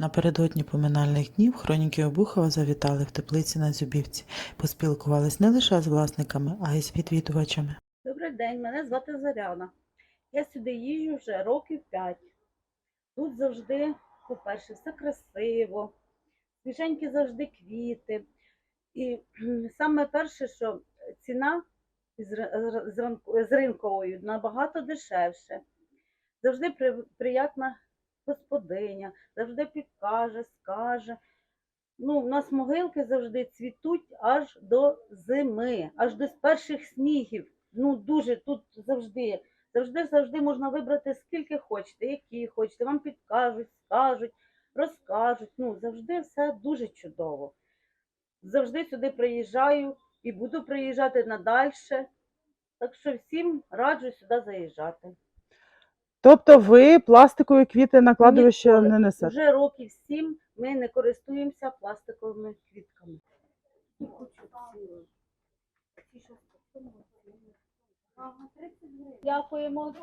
Напередодні поминальних днів хроніки Обухова завітали в теплиці на Зюбівці. Поспілкувались не лише з власниками, а й з відвідувачами. Добрий день, мене звати Заряна. Я сюди їжджу вже років 5. Тут завжди, по-перше, все красиво, свіженькі завжди квіти. І саме перше, що ціна з, ринковою набагато дешевше. Завжди при, приятна господиня, завжди підкаже, скаже. Ну, у нас могилки завжди цвітуть аж до зими, аж до перших снігів. Ну, дуже тут завжди, завжди, завжди можна вибрати скільки хочете, які хочете. Вам підкажуть, скажуть, розкажуть. Ну, завжди все дуже чудово. Завжди сюди приїжджаю і буду приїжджати надальше. Так що всім раджу сюди заїжджати. Тобто ви пластикові квіти на кладовище не несете? Вже років сім ми не користуємося пластиковими квітками. Дякуємо.